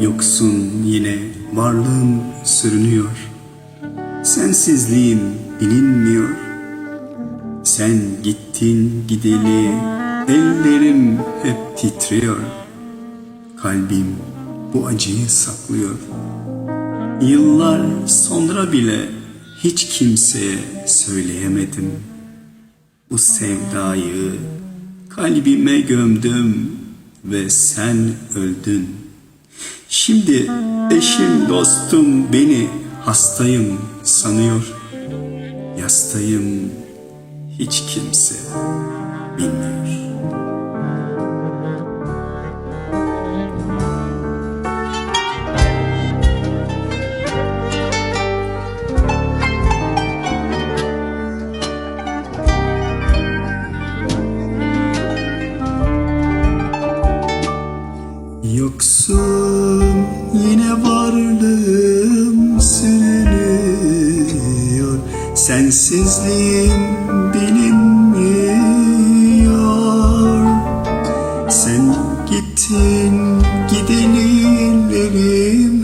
Yoksun yine varlığım sürünüyor. Sensizliğim bilinmiyor. Sen gittin gideli ellerim hep titriyor. Kalbim bu acıyı saklıyor. Yıllar sonra bile hiç kimseye söyleyemedim. Bu sevdayı kalbime gömdüm ve sen öldün. Şimdi eşim dostum beni hastayım sanıyor. Yastayım hiç kimse Sensizliğim bilinmiyor. Sen gittin gideli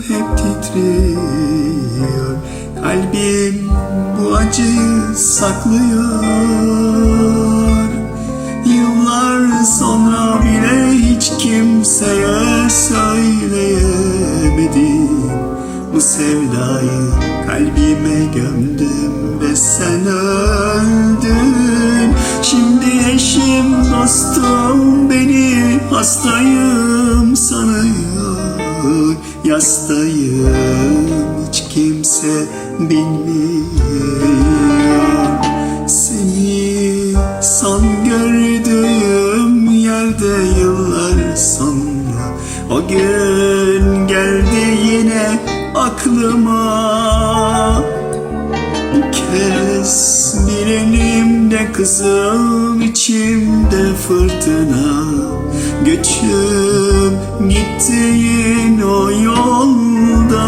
hep titriyor. Kalbim bu acıyı saklıyor. Yıllar sonra bile hiç kimseye söyleyemedim. Bu sevdayı kalbime gömdüm sen öldün. Şimdi eşim dostum beni hastayım. Sanıyor Yastayım. Hiç kimse bilmiyor. Seni son gördüğüm yerde yıllar sonra. O gün geldi yine aklıma kez bir elimde kızım içimde fırtına. Göçüp gittiğin o yolda.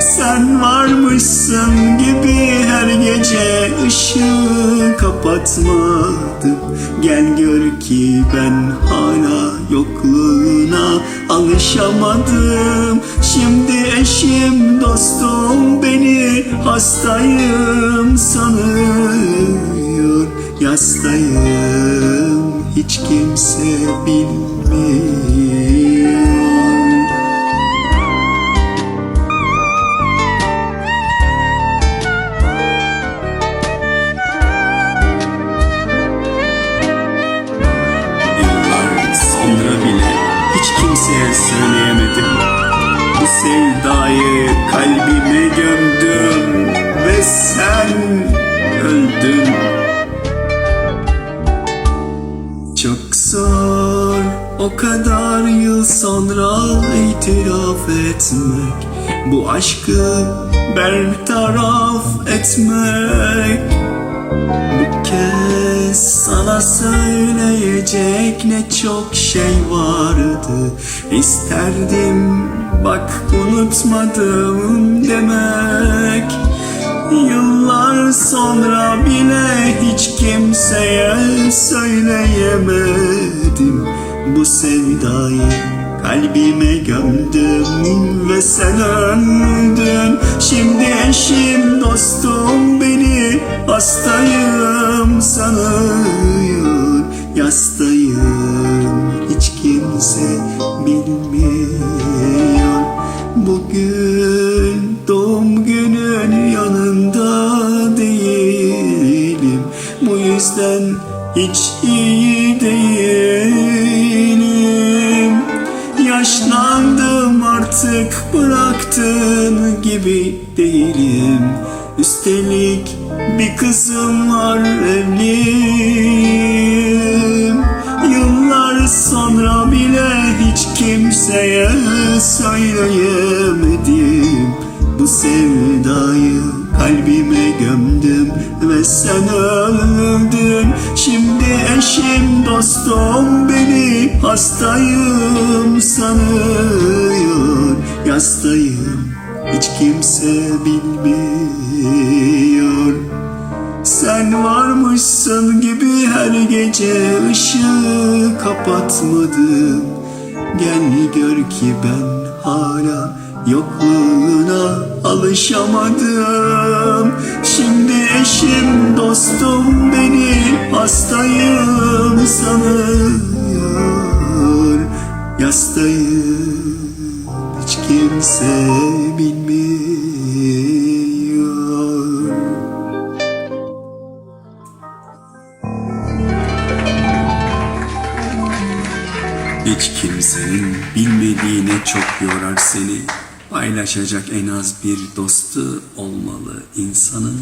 Sen varmışsın gibi her gece ışığı kapatmadım. Gel gör ki ben hala yokluğuna alışamadım. Şimdi eşim dostum beni hastayım sanıyor. Yastayım hiç kimse bilmiyor. Yıllar sonra bile hiç kimseye söyleyemedim. Bu sevdayı kalbime gömdüm sen öldün. Çok zor o kadar yıl sonra itiraf etmek. Bu aşkı bertaraf etmek. Bu kez sana söyleyecek ne çok şey vardı. İsterdim bak unutmadım demek Yıllar sonra bile hiç kimseye söyleyemedim. Bu sevdayı kalbime gömdüm ve sen öldün. Şimdi eşim dostum beni hastayım sanıyor hiç iyi değilim. Yaşlandım artık bıraktığın gibi değilim. Üstelik bir kızım var evliyim. Yıllar sonra bile hiç kimseye söyleyemedim Bu sevdayı kalbime gömdüm ve sen öldün. Şimdi eşim dostum beni hastayım sanıyor. Yastayım hiç kimse bilmiyor. Sen varmışsın gibi her gece ışığı kapatmadım Gel gör ki ben hala yokluğuna alışamadım Şimdi eşim dostum beni hastayım sanıyor. Yastayım hiç kimse bilmiyor. Hiç kimsenin bilmediğine çok yorar seni Paylaşacak en az bir dostu olmalı insanın